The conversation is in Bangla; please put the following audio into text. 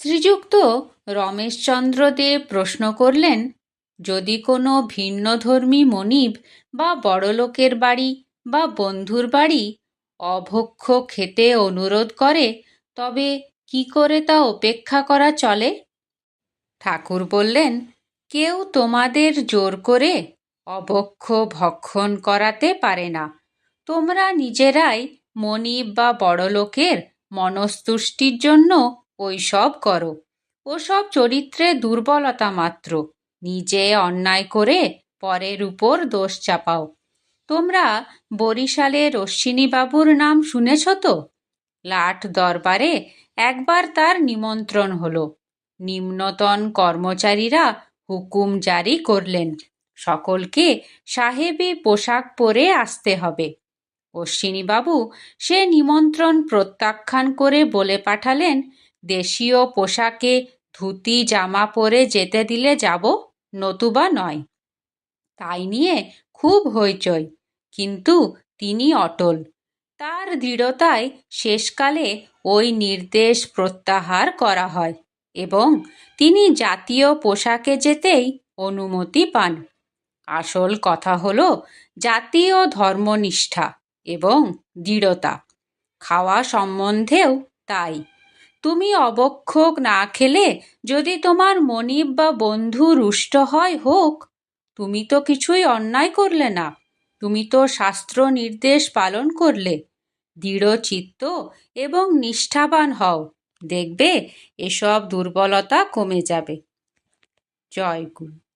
শ্রীযুক্ত রমেশচন্দ্র দে প্রশ্ন করলেন, যদি কোনো ভিন্নধর্মী মনিব বা বড়লোকের বাড়ি বা বন্ধুর বাড়ি অভক্ষ খেতে অনুরোধ করে, তবে কি করে তা উপেক্ষা করা চলে? ঠাকুর বললেন, কেউ তোমাদের জোর করে অভক্ষ ভক্ষণ করাতে পারে না। তোমরা নিজেরাই মনিব বা বড়লোকের মনস্তুষ্টির জন্য ওইসব করো। ওসব চরিত্রে দুর্বলতা মাত্র। নিজে অন্যায় করে পরের উপর দোষ চাপাও। তোমরা বরিশালের অশ্বিনীবাবুর নাম শুনেছ তো? লাট দরবারে একবার তার নিমন্ত্রণ হলো। নিম্নতন কর্মচারীরা হুকুম জারি করলেন, সকলকে সাহেবী পোশাক পরে আসতে হবে। অশ্বিনীবাবু সে নিমন্ত্রণ প্রত্যাখ্যান করে বলে পাঠালেন দেশীয় পোশাকে ধুতি, জামা পরে যেতে দিলে যাব, নতুবা নয়। তাই নিয়ে খুব হইচই, কিন্তু তিনি অটল। তার দৃঢ়তায় শেষকালে ওই নির্দেশ প্রত্যাহার করা হয় এবং তিনি জাতীয় পোশাকে যেতেই অনুমতি পান। আসল কথা হল জাতীয় ধর্মনিষ্ঠা এবং দৃঢ়তা। খাওয়া সম্বন্ধেও তাই। তুমি অবক্ষোক না খেলে যদি তোমার মনিব বা বন্ধু রুষ্ট হয়, হোক। তুমি তো কিছুই অন্যায় করলে না। তুমি তো শাস্ত্র নির্দেশ পালন করলে। দৃঢ় চিত্ত এবং নিষ্ঠাবান হও। দেখবে, এসব দুর্বলতা কমে যাবে। জয় গুরু